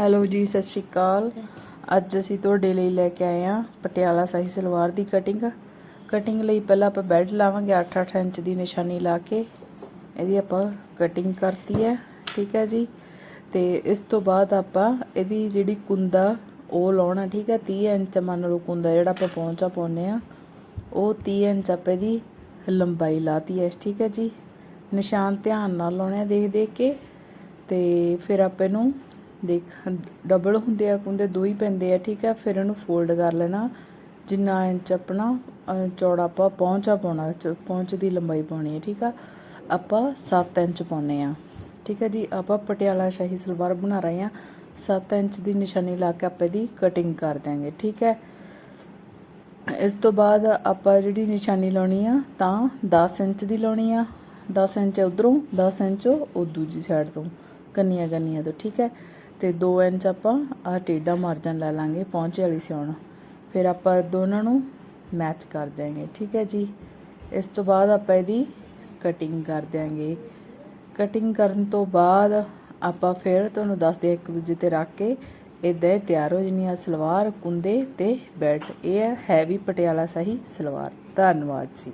Hello ਜੀ, ਸਤਿ ਸ਼੍ਰੀ ਅਕਾਲ। ਅੱਜ ਅਸੀਂ ਤੁਹਾਡੇ ਲਈ ਲੈ ਕੇ ਆਏ ਹਾਂ ਪਟਿਆਲਾ ਸਾਹੀ ਸਲਵਾਰ ਦੀ ਕਟਿੰਗ ਕਟਿੰਗ ਲਈ ਪਹਿਲਾਂ ਆਪਾਂ ਬੈਲਟ ਲਾਵਾਂਗੇ 8-8 ਇੰਚ ਦੀ ਨਿਸ਼ਾਨੀ ਲਾ ਕੇ। ਇਹਦੀ ਆਪਾਂ ਕਟਿੰਗ ਕਰਤੀ ਹੈ, ਠੀਕ ਹੈ ਜੀ? ਤੇ ਇਸ ਤੋਂ ਬਾਅਦ ਆਪਾਂ ਇਹਦੀ ਜਿਹੜੀ ਕੁੰਦਾ, ਉਹ ਲਾਉਣਾ, ਠੀਕ ਹੈ? 30 ਇੰਚ ਮੰਨ ਲਓ ਕੁੰਦਾ ਜਿਹੜਾ ਆਪਾਂ ਪਹੁੰਚਾ ਪਾਉਨੇ ਆ ਉਹ 30 ਇੰਚ ਆਪਾਂ ਇਹਦੀ ਲੰਬਾਈ ਲਾਤੀ ਹੈ, ਠੀਕ ਹੈ ਜੀ? ਨਿਸ਼ਾਨ ਧਿਆਨ ਨਾਲ ਲਾਉਣੇ ਆ ਦੇਖ ਦੇਖ ਕੇ। ਤੇ ਫਿਰ ਆਪਾਂ ਇਹਨੂੰ ਦੇਖ ਡਬਲ ਹੁੰਦੇ ਆ ਕੁੰਦੇ ਦੋ ਹੀ ਪੈਂਦੇ ਆ, ਠੀਕ ਹੈ ਫਿਰ ਇਹਨੂੰ ਫੋਲਡ ਕਰ ਲੈਣਾ, ਜਿੰਨਾ ਇੰਚ ਆਪਣਾ ਚੌੜਾ ਆਪਾਂ ਪਹੁੰਚਾ ਪਾਉਣਾ, ਚ- ਪਹੁੰਚ ਦੀ ਲੰਬਾਈ ਪਾਉਣੀ ਹੈ ਠੀਕ ਆ, ਆਪਾਂ 7 ਇੰਚ ਪਾਉਨੇ ਆ, ਠੀਕ ਹੈ ਜੀ, ਆਪਾਂ ਪਟਿਆਲਾ ਸ਼ਾਹੀ ਸਲਵਾਰ ਬਣਾ ਰਹੇ ਆ 7 ਇੰਚ ਦੀ ਨਿਸ਼ਾਨੀ ਲਾ ਕੇ ਆਪਾਂ ਇਹਦੀ ਕਟਿੰਗ ਕਰ ਦਾਂਗੇ ਠੀਕ ਹੈ ਇਸ ਤੋਂ ਬਾਅਦ ਆਪਾਂ ਜਿਹੜੀ ਨਿਸ਼ਾਨੀ ਲਾਉਣੀ ਆ, ਤਾਂ 10 ਇੰਚ ਦੀ ਲਾਉਣੀ ਆ 10 ਇੰਚ ਉਧਰੋਂ 10 ਇੰਚ ਉਹ ਦੂਜੀ ਸਾਈਡ ਤੋਂ ਕੰਨੀਆਂ ਕੰਨੀਆਂ ਤੋਂ, ਠੀਕ ਹੈ ਤੇ 2 ਇੰਚ ਆਪਾਂ ਆ ਟੇਡਾ ਮਾਰਜਨ ਲੈ ਲਾਂਗੇ ਪਹੁੰਚੇ ਵਾਲੀ ਸਿਉਣ। ਫਿਰ ਆਪਾਂ ਦੋਨਾਂ ਨੂੰ ਮੈਚ ਕਰ ਦਿਆਂਗੇ, ਠੀਕ ਹੈ ਜੀ? ਇਸ ਤੋਂ ਬਾਅਦ ਆਪਾਂ ਇਹਦੀ ਕਟਿੰਗ ਕਰ ਦਿਆਂਗੇ। ਕਟਿੰਗ ਕਰਨ ਤੋਂ ਬਾਅਦ ਆਪਾਂ ਫਿਰ ਤੁਹਾਨੂੰ ਦੱਸਦੇ ਹਾਂ ਇੱਕ ਦੂਜੇ ਤੇ ਰੱਖ ਕੇ ਇਦਾਂ ਹੀ ਤਿਆਰ ਹੋ ਜਣੀ ਆ ਸਲਵਾਰ, ਕੁੰਦੇ ਤੇ ਬੈਲਟ ਇਹ ਹੈ ਹੈਵੀ ਪਟਿਆਲਾ ਸਹੀ ਸਲਵਾਰ। ਧੰਨਵਾਦ ਜੀ।